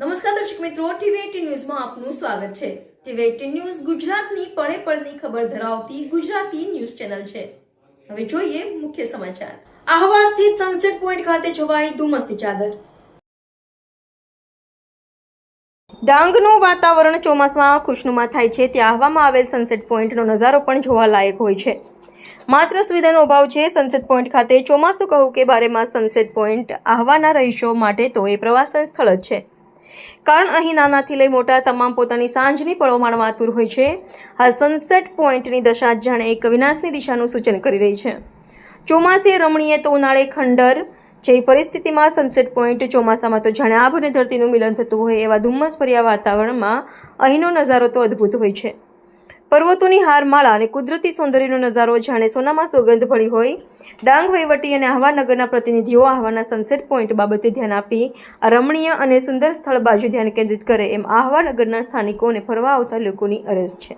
નમસ્કાર દર્શક મિત્રો ટીવી ન્યૂઝમાં આપનું સ્વાગત છે. ટીવી એટીન ન્યૂઝ ગુજરાતની પળે પળની ખબર ધરાવતી ગુજરાતી ન્યૂઝ ચેનલ છે. હવે જોઈએ મુખ્ય સમાચાર. આહવા સ્થિત સનસેટ પોઈન્ટ ખાતે છવાઈ ધુમ્મસની ચાદર. ડાંગનું વાતાવરણ ચોમાસામાં ખુશનુમા થાય છે. ત્યાં આહવામાં આવેલ સનસેટ પોઈન્ટનો નજારો પણ જોવાલાયક હોય છે. માત્ર સુવિધાનો અભાવ છે સનસેટ પોઈન્ટ ખાતે. ચોમાસું કહું કે બારેમાં સનસેટ પોઈન્ટ આહવાના રહીશો માટે તો એ પ્રવાસન સ્થળ જ છે. કારણ અહીં નાનાથી લઈ મોટા તમામ પોતાની સાંજની પળો માણવા આતુર હોય છે. હાલ સનસેટ પોઈન્ટની દશા જાણે એક વિનાશની દિશાનું સૂચન કરી રહી છે. ચોમાસે રમણીય તો ઉનાળે ખંડર. જેવી પરિસ્થિતિમાં સનસેટ પોઈન્ટ ચોમાસામાં તો જાણે આભ અને ધરતીનું મિલન થતું હોય એવા ધુમ્મસભર્યા વાતાવરણમાં અહીંનો નજારો તો અદ્ભુત હોય છે. પર્વતોની હારમાળા અને કુદરતી સૌંદર્યનો નજારો જાણે સોનામાં સુગંધ ભળી હોય. ડાંગ, વહીવટી અને આહવા નગરના પ્રતિનિધિઓ આહવાના સનસેટ પોઈન્ટ બાબતે ધ્યાન આપી આ રમણીય અને સુંદર સ્થળ બાજુ ધ્યાન કેન્દ્રિત કરે એમ આહવા નગરના સ્થાનિકો અને ફરવા આવતા લોકોની અરજ છે.